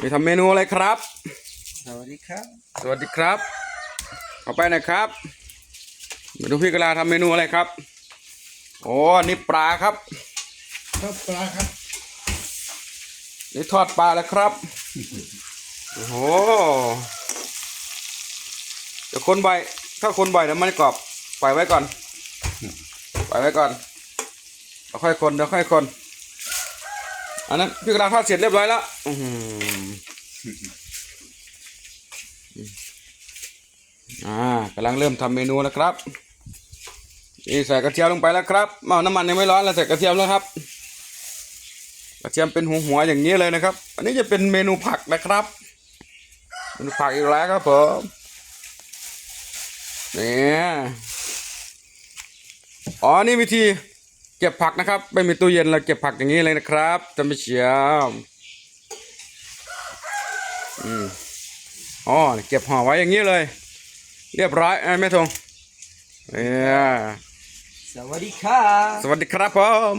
นี่ทำเมนูอะไรครับ สวัสดีครับ สวัสดีครับเอาไปหนะครับมาดูพี่กะลาทำเมนูอะไรครับโอ้นี่ปลาครับทอดปลาครับนี่ทอดปลาแล้วครับโอ้โหเดี๋ยวคนบ่อยถ้าคนบ่อยเดี๋ยวมันจะกรอบปล่อยไว้ก่อนปล่อยไว้ก่อนเดี๋ยวค่อยคนเดี๋ยวค่อยคน อันนั้นพี่กระดาษทอดเสร็จเรียบร้อยแล้วอืมอ่ากำลังเริ่มทำเมนูแล้วครับนี่ใส่กระเทียมลงไปแล้วครับอ้าน้ำมันยังไม่ร้อนแล้วใส่กระเทียมแล้วครับ กระเทียมเป็นหัวหัวๆอย่างนี้เลยนะครับ อันนี้จะเป็นเมนูผักนะครับเมนูผักอีกแล้วครับผมเนี่ยอ๋อนี่วิธี เก็บผักนะครับ ไม่มีตู้เย็นเราเก็บผักอย่างนี้เลยนะครับจะไม่เชียวอืมอ๋อเก็บห่อไว้อย่างนี้เลย เรียบร้อยไอ้แม่ทงเนี่ยสวัสดีครับ สวัสดีครับผม